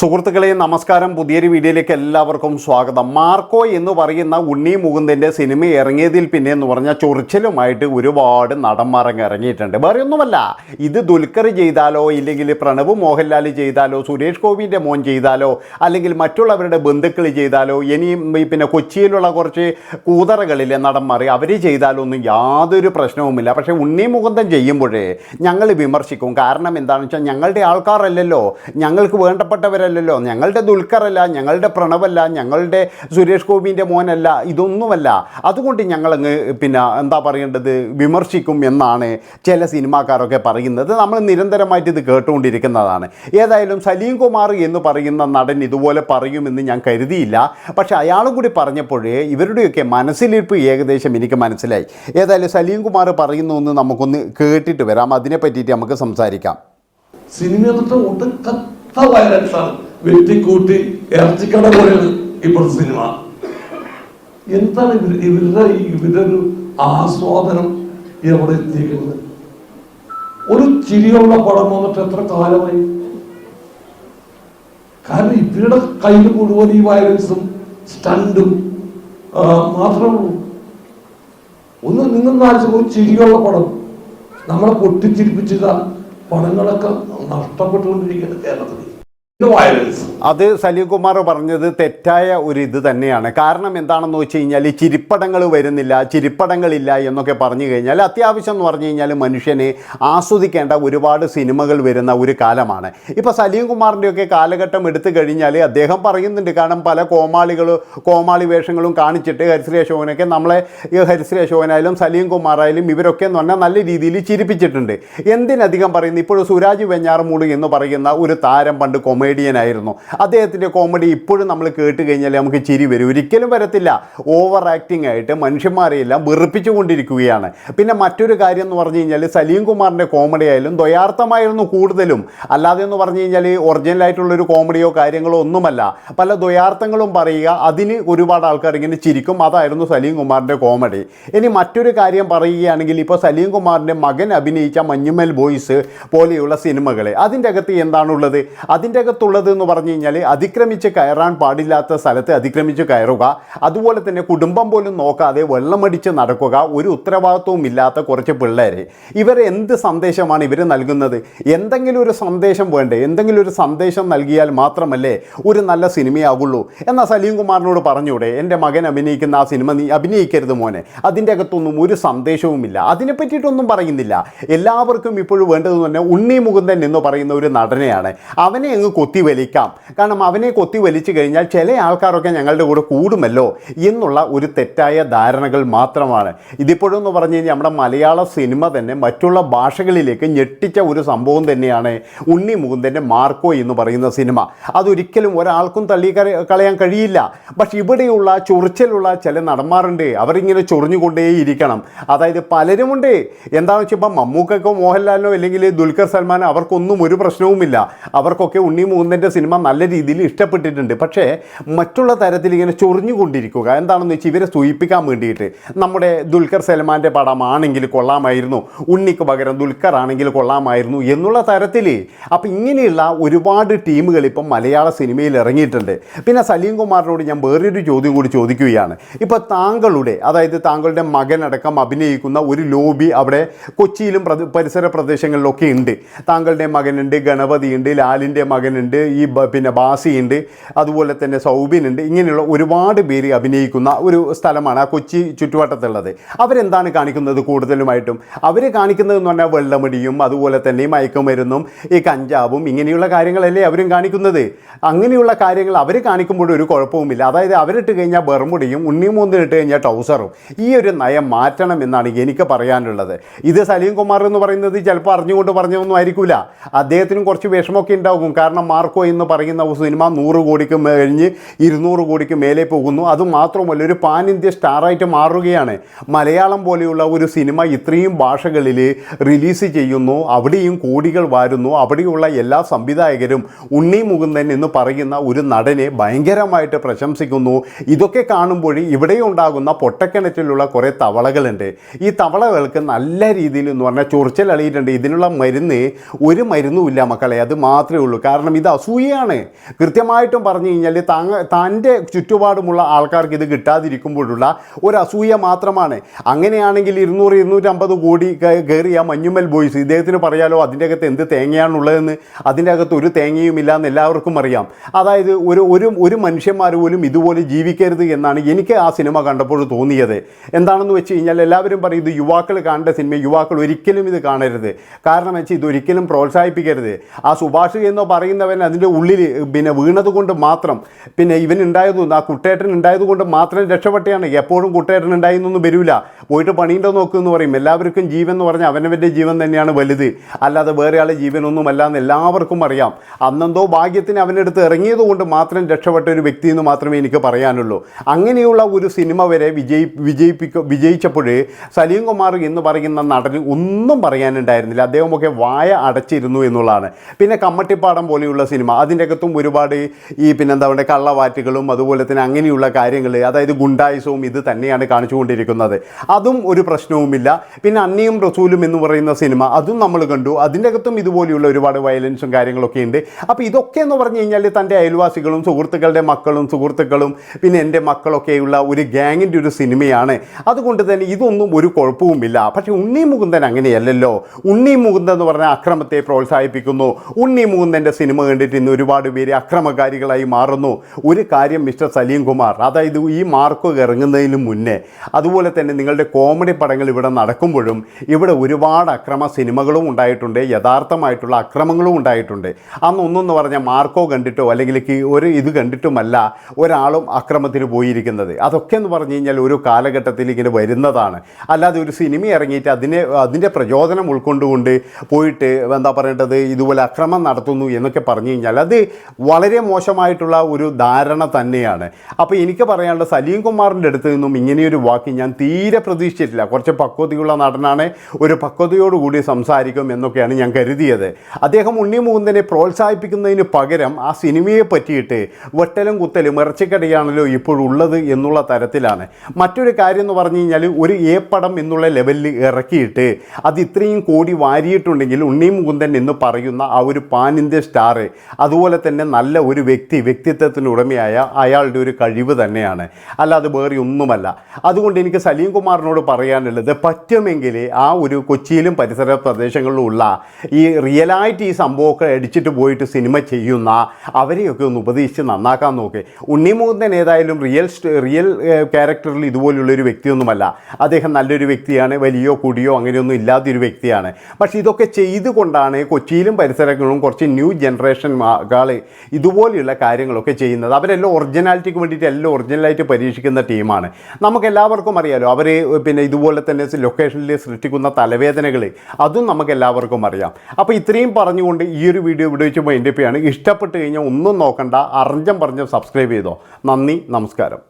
സുഹൃത്തുക്കളെ നമസ്കാരം. പുതിയൊരു വീഡിയോയിലേക്ക് എല്ലാവർക്കും സ്വാഗതം. മാർക്കോ എന്ന് പറയുന്ന ഉണ്ണി മുകുന്ദന്റെ സിനിമ ഇറങ്ങിയതിൽ പിന്നെ എന്ന് പറഞ്ഞാൽ ചൊറിച്ചിലുമായിട്ട് ഒരുപാട് നടന്മാരങ്ങ് ഇറങ്ങിയിട്ടുണ്ട്. വേറെ ഒന്നുമല്ല ഇത് ദുൽഖർ ചെയ്താലോ ഇല്ലെങ്കിൽ പ്രണവ് മോഹൻലാൽ ചെയ്താലോ സുരേഷ് ഗോപിന്റെ മോൻ ചെയ്താലോ അല്ലെങ്കിൽ മറ്റുള്ളവരുടെ ബന്ധുക്കൾ ചെയ്താലോ ഇനിയും പിന്നെ കൊച്ചിയിലുള്ള കുറച്ച് കൂതറകളിലെ നടന്മാർ അവർ ചെയ്താലോ ഒന്നും യാതൊരു പ്രശ്നവുമില്ല. പക്ഷേ ഉണ്ണി മുകുന്ദൻ ചെയ്യുമ്പോഴേ ഞങ്ങൾ വിമർശിക്കും. കാരണം എന്താണെന്ന് വെച്ചാൽ ഞങ്ങളുടെ ആൾക്കാരല്ലല്ലോ. ഞങ്ങൾക്ക് വേണ്ടപ്പെട്ടവരല്ലല്ലോ ഞങ്ങളുടെ ദുൽഖറല്ല ഞങ്ങളുടെ പ്രണവല്ല ഞങ്ങളുടെ സുരേഷ് ഗോപിന്റെ മോനല്ല ഇതൊന്നുമല്ല. അതുകൊണ്ട് ഞങ്ങളങ്ങ് പിന്നെ എന്താ പറയേണ്ടത്? വിമർശിക്കും എന്നാണ് ചില സിനിമാക്കാരൊക്കെ പറയുന്നത്. നമ്മൾ നിരന്തരമായിട്ട് ഇത് കേട്ടുകൊണ്ടിരിക്കുന്നതാണ്. ഏതായാലും സലീം കുമാർ എന്ന് പറയുന്ന നടൻ ഇതുപോലെ പറയുമെന്ന് ഞാൻ കരുതിയില്ല. പക്ഷെ അയാളും കൂടി പറഞ്ഞപ്പോഴേ ഇവരുടെയൊക്കെ മനസ്സിലിരിപ്പ് ഏകദേശം എനിക്ക് മനസ്സിലായി. ഏതായാലും സലീം കുമാർ പറയുന്നു നമുക്കൊന്ന് കേട്ടിട്ട് വരാം. അതിനെ പറ്റിയിട്ട് നമുക്ക് സംസാരിക്കാം. സിനിമ എന്നിട്ട് വയലൻസ് ആണ് വെട്ടിക്കൂട്ടി ഇറച്ചിക്കട പോലെയാണ് ഇപ്പോഴത്തെ സിനിമ എന്താണ് ഇവർ ഇവരുടെ ഇവരുടെ ഒരു ആസ്വാദനം എവിടെ എത്തിയിരിക്കുന്നത്? ഒരു ചിരിയുള്ള പടം വന്നിട്ട് എത്ര കാലമായി? കാരണം ഇവരുടെ കയ്യിൽ മുഴുവൻ ഈ വയലൻസും സ്റ്റണ്ടും മാത്രമേ ഉള്ളൂ. ഒന്ന് നിങ്ങൾ നാലിച്ച് ഒരു ചിരിയുള്ള പടം. നമ്മളെ പൊട്ടിച്ചിരിപ്പിച്ച പടങ്ങളൊക്കെ നഷ്ടപ്പെട്ടുകൊണ്ടിരിക്കുകയാണ് കേരളത്തിൽ. അത് സലീം കുമാർ പറഞ്ഞത് തെറ്റായ ഒരു ഇത് തന്നെയാണ്. കാരണം എന്താണെന്ന് വെച്ച് കഴിഞ്ഞാൽ ചിരിപ്പടങ്ങൾ വരുന്നില്ല ചിരിപ്പടങ്ങളില്ല എന്നൊക്കെ പറഞ്ഞു കഴിഞ്ഞാൽ അത്യാവശ്യം എന്ന് പറഞ്ഞു കഴിഞ്ഞാൽ മനുഷ്യനെ ആസ്വദിക്കേണ്ട ഒരുപാട് സിനിമകൾ വരുന്ന ഒരു കാലമാണ്. ഇപ്പോൾ സലീം കുമാറിന്റെയൊക്കെ കാലഘട്ടം എടുത്തു കഴിഞ്ഞാൽ അദ്ദേഹം പറയുന്നുണ്ട് കാരണം പല കോമാളികൾ കോമാളി വേഷങ്ങളും കാണിച്ചിട്ട് ഹരിശ്രീ അശോകനൊക്കെ നമ്മളെ ഹരിശ്രീ അശോകനായാലും സലീം കുമാറായാലും ഇവരൊക്കെ എന്ന് പറഞ്ഞാൽ നല്ല രീതിയിൽ ചിരിപ്പിച്ചിട്ടുണ്ട്. എന്തിനധികം പറയുന്നു? ഇപ്പോൾ സുരാജ് വെഞ്ഞാറമൂട് എന്ന് പറയുന്ന ഒരു താരം പണ്ട് കൊമേഡിയൻ ആയിരുന്നു. അദ്ദേഹത്തിന്റെ കോമഡി ഇപ്പോഴും നമ്മൾ കേട്ട് കഴിഞ്ഞാൽ നമുക്ക് ചിരി വരും. ഒരിക്കലും വരത്തില്ല. ഓവർ ആക്ടിംഗ് ആയിട്ട് മനുഷ്യന്മാരെയെല്ലാം വെറുപ്പിച്ചുകൊണ്ടിരിക്കുകയാണ് പിന്നെ മറ്റൊരു കാര്യം എന്ന് പറഞ്ഞു കഴിഞ്ഞാൽ സലീം കുമാറിന്റെ കോമഡി ആയാലും ദ്വയാർത്ഥമായിരുന്നു കൂടുതലും. അല്ലാതെ എന്ന് പറഞ്ഞു കഴിഞ്ഞാൽ ഒറിജിനലായിട്ടുള്ളൊരു കോമഡിയോ കാര്യങ്ങളോ ഒന്നുമല്ല. പല ദ്വയാർത്ഥങ്ങളും പറയുക അതിന് ഒരുപാട് ആൾക്കാർ ഇങ്ങനെ ചിരിക്കും. അതായിരുന്നു സലീം കുമാറിന്റെ കോമഡി ഇനി മറ്റൊരു കാര്യം പറയുകയാണെങ്കിൽ ഇപ്പോൾ സലീം കുമാറിന്റെ മകൻ അഭിനയിച്ച മഞ്ഞുമൽ ബോയ്സ് പോലെയുള്ള സിനിമകൾ അതിന്റെ അകത്ത് എന്താണുള്ളത്? അതിന്റെ അകത്തുള്ളത് എന്ന് പറഞ്ഞു കഴിഞ്ഞാൽ അതിക്രമിച്ച് കയറാൻ പാടില്ലാത്ത സ്ഥലത്ത് അതിക്രമിച്ച് കയറുക. അതുപോലെ തന്നെ കുടുംബം പോലും നോക്കാതെ വെള്ളമടിച്ച് നടക്കുക. ഒരു ഉത്തരവാദിത്വവും ഇല്ലാത്ത കുറച്ച് പിള്ളേരെ. ഇവർ എന്ത് സന്ദേശമാണ് ഇവർ നൽകുന്നത്? എന്തെങ്കിലും ഒരു സന്ദേശം വേണ്ടേ? എന്തെങ്കിലും ഒരു സന്ദേശം നൽകിയാൽ മാത്രമല്ലേ ഒരു നല്ല സിനിമയാകുള്ളൂ? എന്നാൽ സലീം കുമാറിനോട് പറഞ്ഞൂടെ എന്റെ മകൻ അഭിനയിക്കുന്ന ആ സിനിമ നീ അഭിനയിക്കരുത് മോനെ. അതിന്റെ അകത്തൊന്നും ഒരു സന്ദേശവുമില്ല അതിനെ പറ്റിയിട്ടൊന്നും പറയുന്നില്ല. എല്ലാവർക്കും ഇപ്പോഴും വേണ്ടതെന്ന് പറഞ്ഞാൽ ഉണ്ണി മുകുന്ദൻ എന്ന് പറയുന്ന ഒരു നടനെയാണ്. അവനെ അങ്ങ് കൊത്തി വലിക്കാം കാരണം അവനെ കൊത്തി വലിച്ചു കഴിഞ്ഞാൽ ചില ആൾക്കാരൊക്കെ ഞങ്ങളുടെ കൂടെ കൂടുമല്ലോ എന്നുള്ള ഒരു തെറ്റായ ധാരണകൾ മാത്രമാണ്. ഇതിപ്പോഴും എന്ന് പറഞ്ഞു കഴിഞ്ഞാൽ നമ്മുടെ മലയാള സിനിമ തന്നെ മറ്റുള്ള ഭാഷകളിലേക്ക് ഞെട്ടിച്ച ഒരു സംഭവം തന്നെയാണ് ഉണ്ണി മുകുന്ദന്റെ മാർക്കോ എന്ന് പറയുന്ന സിനിമ. അതൊരിക്കലും ഒരാൾക്കും തള്ളി കളയാൻ കഴിയില്ല. പക്ഷെ ഇവിടെയുള്ള ചൊറിച്ചിലുള്ള ചില നടന്മാരുണ്ട്. അവരിങ്ങനെ ചൊറിഞ്ഞുകൊണ്ടേയിരിക്കണം. അതായത് പലരുമുണ്ട്. എന്താണെന്ന് വെച്ചാൽ ഇപ്പം മമ്മൂക്കൊക്കെ മോഹൻലാലിനോ അല്ലെങ്കിൽ ദുൽഖർ സൽമാനോ അവർക്കൊന്നും ഒരു പ്രശ്നവുമില്ല. അവർക്കൊക്കെ ഉണ്ണി മുകുന്ദന്റെ സിനിമ നല്ല രീതിയിൽ ഇഷ്ടപ്പെട്ടിട്ടുണ്ട്. പക്ഷേ മറ്റുള്ള തരത്തിൽ ഇങ്ങനെ ചൊറിഞ്ഞുകൊണ്ടിരിക്കുക. എന്താണെന്ന് വെച്ചാൽ ഇവരെ സൂചിപ്പിക്കാൻ വേണ്ടിയിട്ട്. നമ്മുടെ ദുൽഖർ സൽമാന്റെ പടമാണെങ്കിൽ കൊള്ളാമായിരുന്നു. ഉണ്ണിക്ക് പകരം ദുൽഖർ ആണെങ്കിൽ കൊള്ളാമായിരുന്നു എന്നുള്ള തരത്തിൽ. അപ്പം ഇങ്ങനെയുള്ള ഒരുപാട് ടീമുകൾ ഇപ്പം മലയാള സിനിമയിൽ ഇറങ്ങിയിട്ടുണ്ട്. പിന്നെ സലീം കുമാറിനോട് ഞാൻ വേറൊരു ചോദ്യം കൂടി ചോദിക്കുകയാണ്. ഇപ്പോൾ താങ്കളുടെ അതായത് താങ്കളുടെ മകനടക്കം അഭിനയിക്കുന്ന ഒരു ലോബി അവിടെ കൊച്ചിയിലും പരിസര പ്രദേശങ്ങളിലൊക്കെ ഉണ്ട്. താങ്കളുടെ മകനുണ്ട് ഗണപതിയുണ്ട് ലാലിന്റെ മകനുണ്ട് ഈ ബ- പിന്നെ ബാസിയുണ്ട് അതുപോലെ തന്നെ സൗബിനുണ്ട് ഇങ്ങനെയുള്ള ഒരുപാട് പേര് അഭിനയിക്കുന്ന ഒരു സ്ഥലമാണ് ആ കൊച്ചി ചുറ്റുവട്ടത്തുള്ളത്. അവരെന്താണ് കാണിക്കുന്നത് കൂടുതലുമായിട്ടും? അവർ കാണിക്കുന്നതെന്ന് പറഞ്ഞാൽ വെള്ളമടിയും അതുപോലെ തന്നെ ഈ മയക്കുമരുന്നും ഈ കഞ്ചാവും ഇങ്ങനെയുള്ള കാര്യങ്ങളല്ലേ അവരും കാണിക്കുന്നത്. അങ്ങനെയുള്ള കാര്യങ്ങൾ അവർ കാണിക്കുമ്പോൾ ഒരു കുഴപ്പവുമില്ല. അതായത് അവരിട്ട് കഴിഞ്ഞാൽ ബർമുടിയും ഉണ്ണിമൂന്നിന് ഇട്ട് കഴിഞ്ഞാൽ ടൗസറും ഈ ഒരു നയം മാറ്റണം എന്നാണ് എനിക്ക് പറയാനുള്ളത്. ഇത് സലീം കുമാർ എന്ന് പറയുന്നത് ചിലപ്പോൾ അറിഞ്ഞുകൊണ്ട് പറഞ്ഞൊന്നും ആയിരിക്കില്ല അദ്ദേഹത്തിനും കുറച്ച് വിഷമമൊക്കെ ഉണ്ടാകും. കാരണം മാർക്കോ എന്ന് പറയുന്ന സിനിമ നൂറ് കോടിക്ക് കഴിഞ്ഞ് ഇരുന്നൂറ് കോടിക്ക് മേലെ പോകുന്നു. അതുമാത്രമല്ല ഒരു പാൻ ഇന്ത്യ സ്റ്റാറായിട്ട് മാറുകയാണ്. മലയാളം പോലെയുള്ള ഒരു സിനിമ ഇത്രയും ഭാഷകളിൽ റിലീസ് ചെയ്യുന്നു. അവിടെയും കോടികൾ വരുന്നു. അവിടെയുള്ള എല്ലാ സംവിധായകരും ഉണ്ണി മുകുന്ദൻ എന്ന് പറയുന്ന ഒരു നടനെ ഭയങ്കരമായിട്ട് പ്രശംസിക്കുന്നു. ഇതൊക്കെ കാണുമ്പോൾ ഇവിടെ ഉണ്ടാകുന്ന പൊട്ടക്കിണറ്റിലുള്ള കുറേ തവളകളുണ്ട്. ഈ തവളകൾക്ക് നല്ല രീതിയിൽ എന്ന് പറഞ്ഞാൽ ചൊറിച്ചൽ അളിയിട്ടുണ്ട് ഇതിനുള്ള മരുന്ന് ഒരു മരുന്നുമില്ല മക്കളെ. അത് മാത്രമേ ഉള്ളൂ. കാരണം ഇത് അസൂയയാണ് കൃത്യമായിട്ടും പറഞ്ഞു കഴിഞ്ഞാൽ താങ്ക തന്റെ ചുറ്റുപാടുമുള്ള ആൾക്കാർക്ക് ഇത് കിട്ടാതിരിക്കുമ്പോഴുള്ള ഒരു അസൂയ മാത്രമാണ്. അങ്ങനെയാണെങ്കിൽ ഇരുന്നൂറ് ഇരുന്നൂറ്റമ്പത് കോടി കയറിയ മഞ്ഞുമൽ ബോയ്സ് ഇദ്ദേഹത്തിന് പറയാലോ അതിന്റെ അകത്ത് എന്ത് തേങ്ങയാണുള്ളതെന്ന്? അതിന്റെ അകത്ത് ഒരു തേങ്ങയുമില്ല എന്ന് എല്ലാവർക്കും അറിയാം. അതായത് ഒരു ഒരു ഒരു മനുഷ്യന്മാർ പോലും ഇതുപോലെ ജീവിക്കരുത് എന്നാണ് എനിക്ക് ആ സിനിമ കണ്ടപ്പോൾ തോന്നിയത്. എന്താണെന്ന് വെച്ച് കഴിഞ്ഞാൽ എല്ലാവരും പറയും ഇത് യുവാക്കൾ കാണേണ്ട സിനിമ യുവാക്കൾ ഒരിക്കലും ഇത് കാണരുത്. കാരണം വെച്ചാൽ ഇതൊരിക്കലും പ്രോത്സാഹിപ്പിക്കരുത്. ആ സുഭാഷ് എന്ന് പറയുന്നവൻ അതിന്റെ ഉള്ളിൽ പിന്നെ വീണത് കൊണ്ട് മാത്രം പിന്നെ ഇവൻ ഉണ്ടായത് ആ കുട്ടേട്ടൻ ഉണ്ടായത് കൊണ്ട് മാത്രം രക്ഷപ്പെട്ടയാണ്. എപ്പോഴും കുട്ടേട്ടൻ ഉണ്ടായിരുന്നൊന്നും വരില്ല പോയിട്ട് പണിയുണ്ടോ നോക്കുമെന്ന് പറയും. എല്ലാവർക്കും ജീവൻ എന്ന് പറഞ്ഞാൽ അവനവന്റെ ജീവൻ തന്നെയാണ് വലുത്. അല്ലാതെ വേറെ ആളെ ജീവനൊന്നുമല്ല എന്ന് എല്ലാവർക്കും അറിയാം. അന്നെന്തോ ഭാഗ്യത്തിന് അവനെടുത്ത് ഇറങ്ങിയത് കൊണ്ട് മാത്രം രക്ഷപ്പെട്ട ഒരു വ്യക്തി എന്ന് മാത്രമേ എനിക്ക് പറയാനുള്ളൂ. അങ്ങനെയുള്ള ഒരു സിനിമ വരെ വിജയി വിജയിപ്പിക്ക വിജയിച്ചപ്പോൾ സലീം കുമാർ എന്ന് പറയുന്ന നടന് ഒന്നും പറയാനുണ്ടായിരുന്നില്ല. അദ്ദേഹമൊക്കെ വായ അടച്ചിരുന്നു എന്നുള്ളതാണ്. പിന്നെ കമ്മട്ടിപ്പാടം പോലെയുള്ള സിനിമ. അതിന്റെ അകത്തും ഒരുപാട് ഈ പിന്നെന്താ പറയുക കള്ളവാറ്റുകളും അതുപോലെ തന്നെ അങ്ങനെയുള്ള കാര്യങ്ങൾ അതായത് ഗുണ്ടായുസവും ഇത് തന്നെയാണ് കാണിച്ചുകൊണ്ടിരിക്കുന്നത്. അതും ഒരു പ്രശ്നവുമില്ല. പിന്നെ അന്നിയും റസൂലും എന്ന് പറയുന്ന സിനിമ അതും നമ്മൾ കണ്ടു. അതിന്റെ അകത്തും ഇതുപോലെയുള്ള ഒരുപാട് വയലൻസും കാര്യങ്ങളൊക്കെ ഉണ്ട്. അപ്പോൾ ഇതൊക്കെ എന്ന് പറഞ്ഞു കഴിഞ്ഞാൽ തന്റെ അയൽവാസികളും സുഹൃത്തുക്കളുടെ മക്കളും സുഹൃത്തുക്കളും പിന്നെ എന്റെ മക്കളൊക്കെയുള്ള ഒരു ഗ്യാങ്ങിന്റെ ഒരു സിനിമയാണ്. അതുകൊണ്ട് തന്നെ ഇതൊന്നും ഒരു കുഴപ്പവുമില്ല. പക്ഷേ ഉണ്ണി മുകുന്ദൻ അങ്ങനെയല്ലല്ലോ. ഉണ്ണി മുകുന്ദൻ എന്ന് പറഞ്ഞാൽ അക്രമത്തെ പ്രോത്സാഹിപ്പിക്കുന്നു. ഉണ്ണി മുകുന്ദന്റെ സിനിമ കണ്ടിട്ട് ഇന്ന് ഒരുപാട് പേര് അക്രമകാരികളായി മാറുന്നു. ഒരു കാര്യം മിസ്റ്റർ സലീം കുമാർ അതായത് ഈ മാർക്ക് ഇറങ്ങുന്നതിന് മുന്നേ അതുപോലെ തന്നെ നിങ്ങളുടെ കോമഡി പടങ്ങൾ ഇവിടെ നടക്കുമ്പോഴും ഇവിടെ ഒരുപാട് അക്രമ സിനിമകളും ഉണ്ടായിട്ടുണ്ട് യഥാർത്ഥമായിട്ടുള്ള അക്രമങ്ങളും ഉണ്ടായിട്ടുണ്ട്. അന്ന് ഒന്നെന്ന് പറഞ്ഞാൽ മാർക്കോ കണ്ടിട്ടോ അല്ലെങ്കിൽ ഒരു ഇത് കണ്ടിട്ടുമല്ല ഒരാളും അക്രമത്തിന് പോയിരിക്കുന്നത്. അതൊക്കെ എന്ന് പറഞ്ഞു കഴിഞ്ഞാൽ ഒരു കാലഘട്ടത്തിൽ ഇങ്ങനെ വരുന്നതാണ്. അല്ലാതെ ഒരു സിനിമ ഇറങ്ങിയിട്ട് അതിനെ അതിന്റെ പ്രചോദനം ഉൾക്കൊണ്ടുകൊണ്ട് പോയിട്ട് എന്താ പറയേണ്ടത്? ഇതുപോലെ അക്രമം നടത്തുന്നു എന്നൊക്കെ പറഞ്ഞു കഴിഞ്ഞാൽ അത് വളരെ മോശമായിട്ടുള്ള ഒരു ധാരണ തന്നെയാണ്. അപ്പോൾ എനിക്ക് പറയാനുള്ള സലീം കുമാറിന്റെ അടുത്ത് നിന്നും ഇങ്ങനെയൊരു വാക്ക് ഞാൻ തീരെ പ്രതീക്ഷിച്ചിട്ടില്ല. കുറച്ച് പക്വതയുള്ള നടനാണ് ഒരു പക്വതയോടുകൂടി സംസാരിക്കും എന്നൊക്കെയാണ് ഞാൻ കരുതിയത്. അദ്ദേഹം ഉണ്ണി മുകുന്ദനെ പ്രോത്സാഹിപ്പിക്കുന്നതിന് പകരം ആ സിനിമയെ പറ്റിയിട്ട് വെട്ടലും കുത്തലും ഇറച്ചിക്കടയാണല്ലോ ഇപ്പോഴുള്ളത് എന്നുള്ള തരത്തിലാണ്. മറ്റൊരു കാര്യം എന്ന് പറഞ്ഞു കഴിഞ്ഞാൽ ഒരു എ പടം എന്നുള്ള ലെവലിൽ ഇറക്കിയിട്ട് അത് ഇത്രയും കോടി വാരിയിട്ടുണ്ടെങ്കിൽ ഉണ്ണി മുകുന്ദൻ എന്ന് പറയുന്ന ആ ഒരു പാൻ ഇന്ത്യ സ്റ്റാർ അതുപോലെ തന്നെ നല്ല ഒരു വ്യക്തി വ്യക്തിത്വത്തിന് ഉടമയായ അയാളുടെ ഒരു കഴിവ് തന്നെയാണ്. അല്ലാതെ വേറെ ഒന്നുമല്ല. അതുകൊണ്ട് എനിക്ക് സലീം കുമാറിനോട് പറയാനുള്ളത് പറ്റുമെങ്കിൽ ആ ഒരു കൊച്ചിയിലും പരിസര പ്രദേശങ്ങളിലും ഉള്ള ഈ റിയലായിട്ട് ഈ സംഭവമൊക്കെ അടിച്ചിട്ട് പോയിട്ട് സിനിമ ചെയ്യുന്ന അവരെയൊക്കെ ഒന്ന് ഉപദേശിച്ച് നന്നാക്കാൻ നോക്ക്. ഉണ്ണിമുകുന്ദൻ ഏതായാലും റിയൽ റിയൽ ക്യാരക്ടറിൽ ഇതുപോലുള്ളൊരു വ്യക്തിയൊന്നുമല്ല. അദ്ദേഹം നല്ലൊരു വ്യക്തിയാണ് വലിയോ കുടിയോ അങ്ങനെയൊന്നും ഇല്ലാത്തൊരു വ്യക്തിയാണ്. പക്ഷേ ഇതൊക്കെ ചെയ്തുകൊണ്ടാണ് കൊച്ചിയിലും പരിസരങ്ങളിലും കുറച്ച് ന്യൂ ജനറേഷൻ ആൾ ഇതുപോലെയുള്ള കാര്യങ്ങളൊക്കെ ചെയ്യുന്നത് അവരെല്ലാം ഒറിജിനാലിറ്റിക്ക് വേണ്ടിയിട്ട് എല്ലാം ഒറിജിനലായിട്ട് പരീക്ഷിക്കുന്ന ടീമാണ് നമുക്ക് എല്ലാവർക്കും അറിയാലോ അവർ പിന്നെ ഇതുപോലെ തന്നെ ലൊക്കേഷനിൽ സൃഷ്ടിക്കുന്ന തലവേദനകൾ അതും നമുക്ക് എല്ലാവർക്കും അറിയാം. അപ്പോൾ ഇത്രയും പറഞ്ഞുകൊണ്ട് ഈ ഒരു വീഡിയോ ഇവിടെ വെച്ച് മൈൻഡപ്പ് ചെയ്യാണ്. ഇഷ്ടപ്പെട്ട് കഴിഞ്ഞാൽ ഒന്നും നോക്കണ്ട അറിഞ്ഞം പറഞ്ഞ് സബ്സ്ക്രൈബ് ചെയ്തോ. നന്ദി നമസ്കാരം.